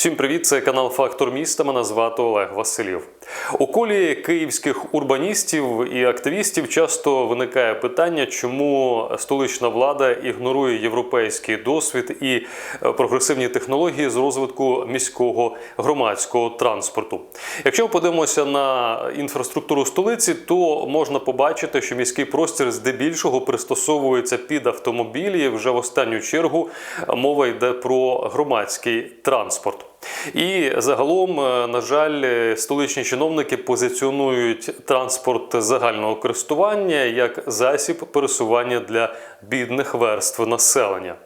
Всім привіт! Це канал Фактор міста. Мене звати Олег Василів. У колі київських урбаністів і активістів часто виникає питання, чому столична влада ігнорує європейський досвід і е, прогресивні технології з розвитку міського громадського транспорту. Якщо подивимося на інфраструктуру столиці, то можна побачити, що міський простір здебільшого пристосовується під автомобілі. Вже в останню чергу мова йде про громадський транспорт. І загалом, е, на жаль, е, столичні чиновники позиціонують транспорт загального користування як засіб пересування для бідних верств населення.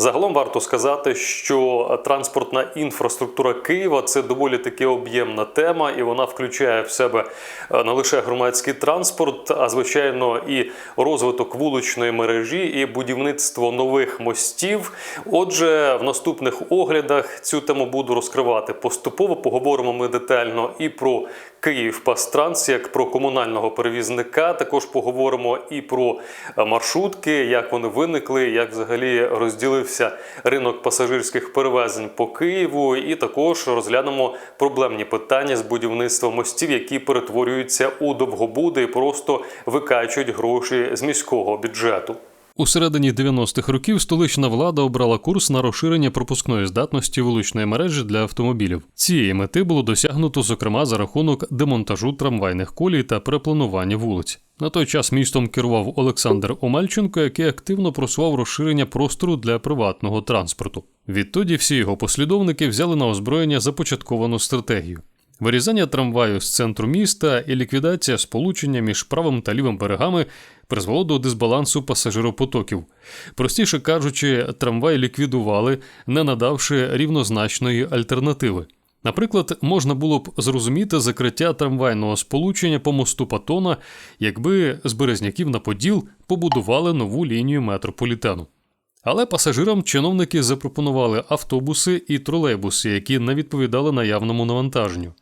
Загалом варто сказати, що транспортна інфраструктура Києва це доволі таки об'ємна тема, і вона включає в себе е, не лише громадський транспорт, а звичайно і розвиток вуличної мережі, і будівництво нових мостів. Отже, в наступних оглядах цю тему буду розкривати поступово. Поговоримо ми детально і про Київ Пастранс, як про комунального перевізника. Також поговоримо і про маршрутки, як вони виникли, як взагалі розділився ринок пасажирських перевезень по Києву. І також розглянемо проблемні питання з будівництва мостів, які перетворюються у довгобуди і просто викачують гроші з міського бюджету. У середині 90-х років столична влада обрала курс на розширення пропускної здатності вуличної мережі для автомобілів. Цієї мети було досягнуто, зокрема, за рахунок демонтажу трамвайних колій та перепланування вулиць. На той час містом керував Олександр Омельченко, який активно просував розширення простору для приватного транспорту. Відтоді всі його послідовники взяли на озброєння започатковану стратегію. Вирізання трамваю з центру міста і ліквідація сполучення між правим та лівим берегами призвело до дисбалансу пасажиропотоків. Простіше кажучи, трамвай ліквідували, не надавши рівнозначної альтернативи. Наприклад, можна було б зрозуміти закриття трамвайного сполучення по мосту Патона, якби з Березняків на Поділ побудували нову лінію метрополітену. Але пасажирам чиновники запропонували автобуси і тролейбуси, які не відповідали наявному навантаженню.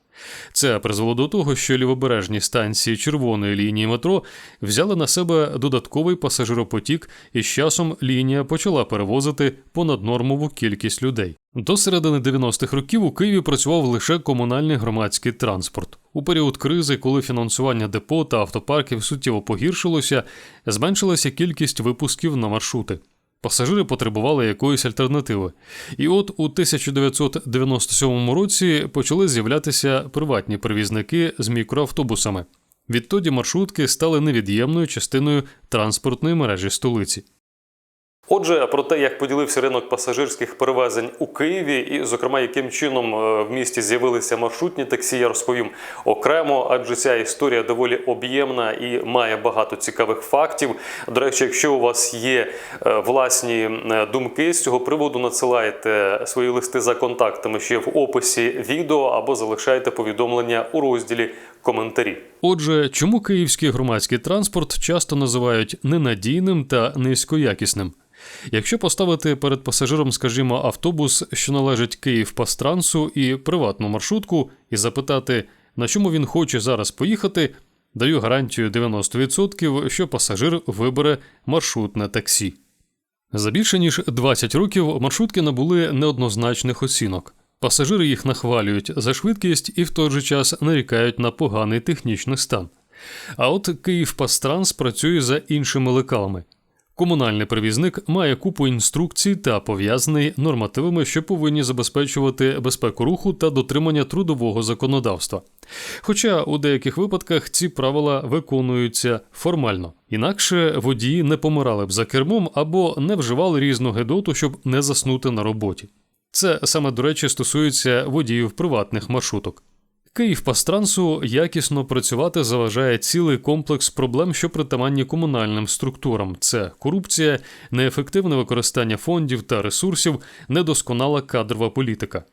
Це призвело до того, що лівобережні станції червоної лінії метро взяли на себе додатковий пасажиропотік, і з часом лінія почала перевозити понаднормову кількість людей. До середини 90-х років у Києві працював лише комунальний громадський транспорт. У період кризи, коли фінансування депо та автопарків суттєво погіршилося, зменшилася кількість випусків на маршрути. Пасажири потребували якоїсь альтернативи. І от у 1997 році почали з'являтися приватні перевізники з мікроавтобусами. Відтоді маршрутки стали невід'ємною частиною транспортної мережі столиці. Отже, про те, як поділився ринок пасажирських перевезень у Києві, і, зокрема, яким чином е, в місті з'явилися маршрутні таксі, я розповім окремо, адже ця історія доволі об'ємна і має багато цікавих фактів. До речі, якщо у вас є е, власні думки з цього приводу, надсилайте свої листи за контактами ще в описі відео або залишайте повідомлення у розділі коментарі. Отже, чому київський громадський транспорт часто називають ненадійним та низькоякісним? Якщо поставити перед пасажиром, скажімо, автобус, що належить Київ-Пастрансу і приватну маршрутку, і запитати, на чому він хоче зараз поїхати, даю гарантію 90%, що пасажир вибере маршрутне таксі. За більше ніж 20 років маршрутки набули неоднозначних оцінок. Пасажири їх нахвалюють за швидкість і в той же час нарікають на поганий технічний стан. А от Київ-Пастранс працює за іншими лекалами. Комунальний перевізник має купу інструкцій та пов'язаний нормативами, що повинні забезпечувати безпеку руху та дотримання трудового законодавства. Хоча у деяких випадках ці правила виконуються формально, інакше водії не помирали б за кермом або не вживали різну гедоту, щоб не заснути на роботі. Це саме, до речі, стосується водіїв приватних маршруток. Київпастрансу якісно працювати заважає цілий комплекс проблем, що притаманні комунальним структурам: це корупція, неефективне використання фондів та ресурсів, недосконала кадрова політика.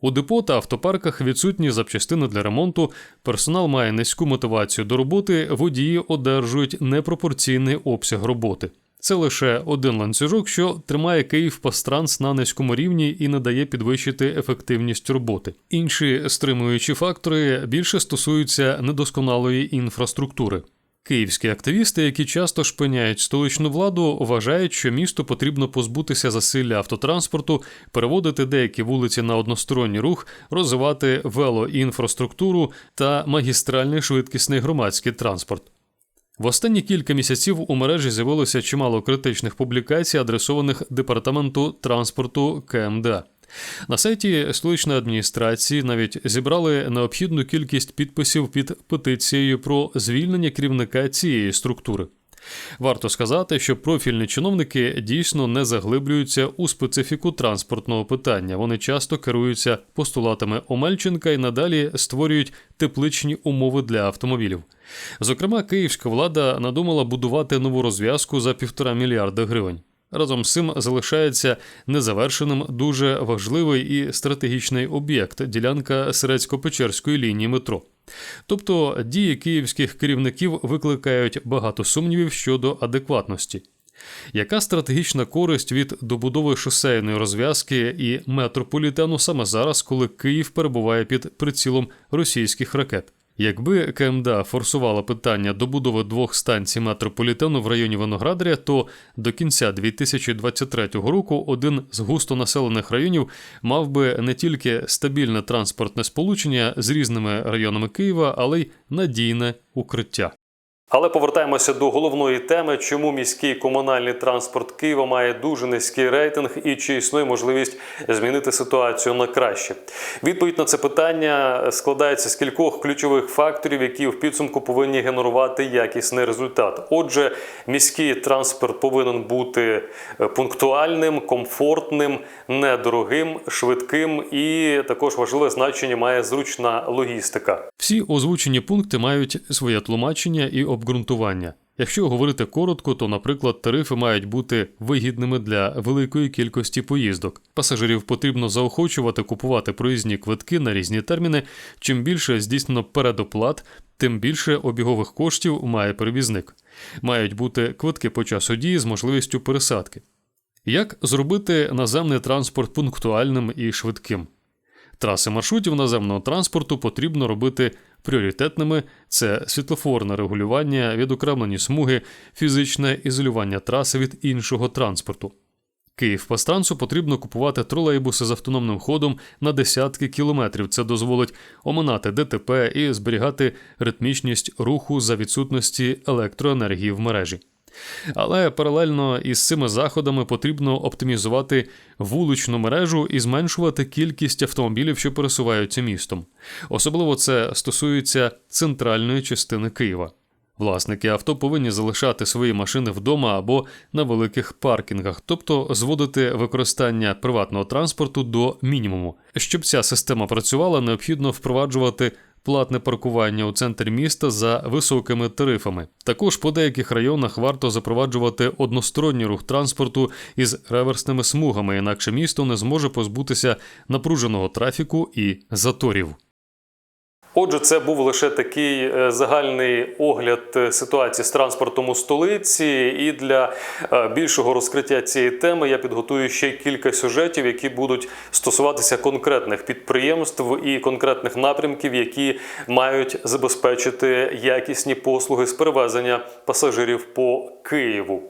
У депо та автопарках відсутні запчастини для ремонту, персонал має низьку мотивацію до роботи, водії одержують непропорційний обсяг роботи. Це лише один ланцюжок, що тримає Київ Пастранс на низькому рівні і не дає підвищити ефективність роботи. Інші стримуючі фактори більше стосуються недосконалої інфраструктури. Київські активісти, які часто шпиняють столичну владу, вважають, що місту потрібно позбутися засилля автотранспорту, переводити деякі вулиці на односторонній рух, розвивати велоінфраструктуру та магістральний швидкісний громадський транспорт. В останні кілька місяців у мережі з'явилося чимало критичних публікацій, адресованих департаменту транспорту КМДА. На сайті столичної адміністрації навіть зібрали необхідну кількість підписів під петицією про звільнення керівника цієї структури. Варто сказати, що профільні чиновники дійсно не заглиблюються у специфіку транспортного питання. Вони часто керуються постулатами Омельченка і надалі створюють тепличні умови для автомобілів. Зокрема, київська влада надумала будувати нову розв'язку за півтора мільярда гривень. Разом з цим залишається незавершеним дуже важливий і стратегічний об'єкт ділянка Серецько-Печерської лінії метро. Тобто дії київських керівників викликають багато сумнівів щодо адекватності. Яка стратегічна користь від добудови шосейної розв'язки і метрополітену саме зараз, коли Київ перебуває під прицілом російських ракет? Якби КМДА форсувала питання добудови двох станцій метрополітену в районі Виноградаря, то до кінця 2023 року один з густонаселених районів мав би не тільки стабільне транспортне сполучення з різними районами Києва, але й надійне укриття. Але повертаємося до головної теми, чому міський комунальний транспорт Києва має дуже низький рейтинг і чи існує можливість змінити ситуацію на краще. Відповідь на це питання складається з кількох ключових факторів, які в підсумку повинні генерувати якісний результат. Отже, міський транспорт повинен бути е, пунктуальним, комфортним, недорогим, швидким і також важливе значення має зручна логістика. Всі озвучені пункти мають своє тлумачення і обґрунтування. Якщо говорити коротко, то, наприклад, тарифи мають бути вигідними для великої кількості поїздок. Пасажирів потрібно заохочувати купувати проїзні квитки на різні терміни. Чим більше здійснено передоплат, тим більше обігових коштів має перевізник. Мають бути квитки по часу дії з можливістю пересадки. Як зробити наземний транспорт пунктуальним і швидким? Траси маршрутів наземного транспорту потрібно робити пріоритетними: це світлофорне регулювання, відокремлені смуги, фізичне ізолювання траси від іншого транспорту. Київ Київпастрансу потрібно купувати тролейбуси з автономним ходом на десятки кілометрів. Це дозволить оминати ДТП і зберігати ритмічність руху за відсутності електроенергії в мережі. Але паралельно із цими заходами потрібно оптимізувати вуличну мережу і зменшувати кількість автомобілів, що пересуваються містом. Особливо це стосується центральної частини Києва. Власники авто повинні залишати свої машини вдома або на великих паркінгах, тобто зводити використання приватного транспорту до мінімуму. Щоб ця система працювала, необхідно впроваджувати платне паркування у центрі міста за високими тарифами. Також по деяких районах варто запроваджувати односторонній рух транспорту із реверсними смугами, інакше місто не зможе позбутися напруженого трафіку і заторів. Отже, це був лише такий е, загальний огляд е, ситуації з транспортом у столиці. І для е, більшого розкриття цієї теми я підготую ще кілька сюжетів, які будуть стосуватися конкретних підприємств і конкретних напрямків, які мають забезпечити якісні послуги з перевезення пасажирів по Києву.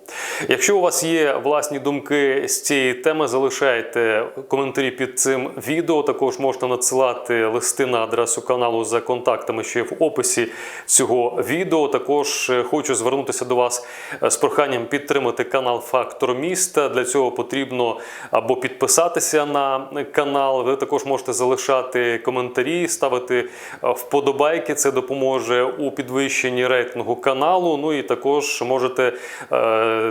Якщо у вас є власні думки з цієї теми, залишайте коментарі під цим відео. Також можете надсилати листи на адресу каналу за контактами, що є в описі цього відео. Також е, хочу звернутися до вас е, з проханням підтримати канал Фактор міста. Для цього потрібно або підписатися на канал. Ви також можете залишати коментарі, ставити е, вподобайки. Це допоможе у підвищенні рейтингу каналу. Ну і також можете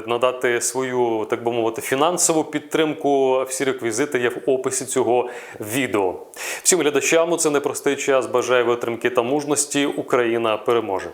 надати свою, так би мовити, фінансову підтримку. Всі реквізити є в описі цього відео. Всім глядачам у це непростий час. Бажаю витримки та мужності. Україна переможе.